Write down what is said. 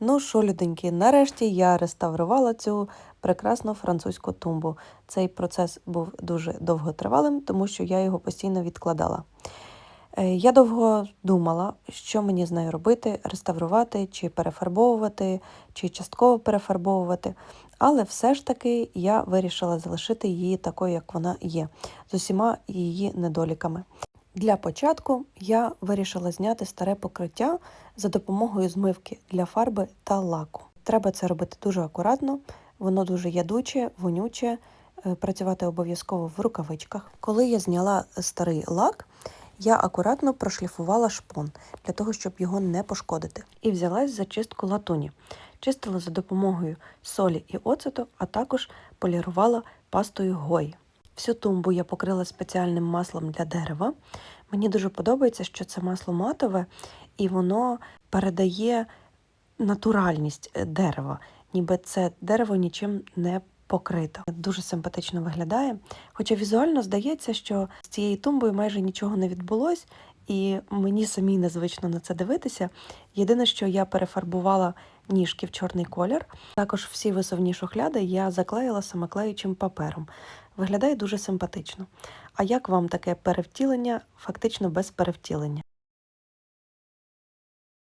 Ну що, люденьки, нарешті я реставрувала цю прекрасну французьку тумбу. Цей процес був дуже довготривалим, тому що я його постійно відкладала. Е, Я довго думала, що мені з нею робити: реставрувати, чи перефарбовувати, чи частково перефарбовувати. Але все ж таки я вирішила залишити її такою, як вона є, з усіма її недоліками. Для початку я вирішила зняти старе покриття за допомогою змивки для фарби та лаку. Треба це робити дуже акуратно, воно дуже ядуче, вонюче, е, працювати обов'язково в рукавичках. Коли я зняла старий лак, я акуратно прошліфувала шпон для того, щоб його не пошкодити. І взялась за чистку латуні. Чистила за допомогою солі і оцету, а також полірувала пастою гої. Всю тумбу я покрила спеціальним маслом для дерева. Мені дуже подобається, що це масло матове і воно передає натуральність е, дерева, ніби це дерево нічим не покрито. Дуже симпатично виглядає. Хоча візуально здається, що з цією тумбою майже нічого не відбулось, і мені самій незвично на це дивитися. Єдине, що я перефарбувала ніжки в чорний колір. Також всі висувні шухляди я заклеїла самоклеючим папером. Виглядає дуже симпатично. А як вам таке перевтілення, фактично без перевтілення?